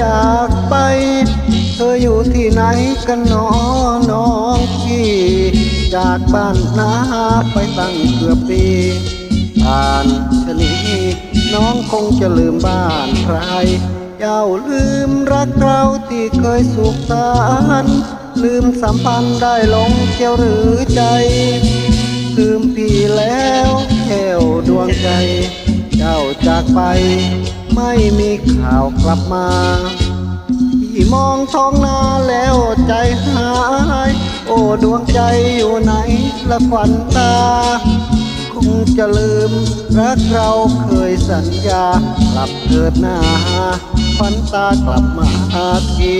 จากไป เธออยู่ที่ไหนกันหนอน้องพี่จากบ้านนาไปตั้งเกือบปีผ่านชนีน้องคงจะลืมบ้านใคร เจ้าลืมรักเราที่เคยสุขสันต์ลืมสัมพันธ์ได้ลงเกี่ยวหรือใจ ลืมพี่แล้วแก้วดวงใจ เจ้าจากไป ไม่มีข่าวกลับมาที่มองท้องนาแล้วใจหายโอ้ดวงใจอยู่ไหนละขวัญตา คงจะลืมรักเราเคยสัญญากลับเกิดหน้าฝันตากลับมาที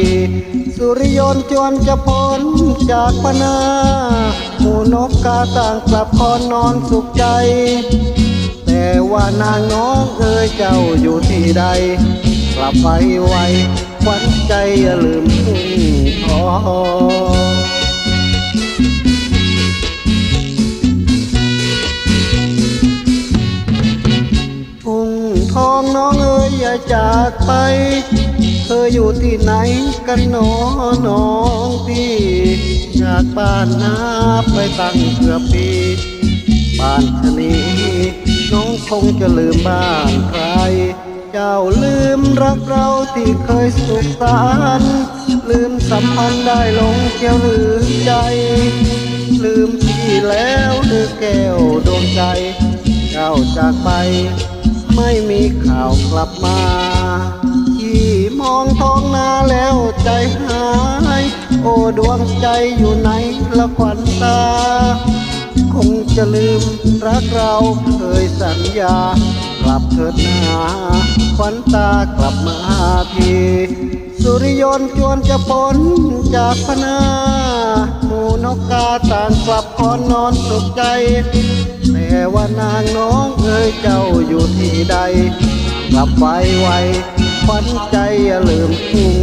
สุริยนต์จวนจะพ้นจากปนาหมูนกกาต่างกลับคอนนอนสุขใจ แต่ว่านางน้องเอ๋ยเจ้าอยู่ที่ใด กลับไปไวขวัญใจอย่าลืมทุ่งทองทุ่งทองน้องเอ๋ยอย่าจากไป เธออยู่ที่ไหนกันหนอน้องพี่จากบ้านนาไปตั้งเกือบปีบ้านชะนี งคงจะลืมบ้านใคร เจ้าลืมรักเราที่เคยสุขสันต์ลืมสัมพันธ์ได้ลงเกี่ยวหรือใจ ลืมพี่แล้วหรือแก้วดวงใจ เจ้าจากไป ไม่มีข่าวกลับมา ที่มองท้องนาแล้วใจหาย โอ้ดวงใจอยู่ไหนละขวัญตา คงจะลืมรักเราเคยสัญญา กลับเถิดนาขวัญตากลับมาทีสุริยนต์จวนจะพ้นจากพนาหมูนกกาต่างกลับคอนนอนสุขใจ แต่ว่านางน้องเอ๋ยเจ้าอยู่ที่ใด กลับไปไวขวัญใจอย่าลืมทุ่ง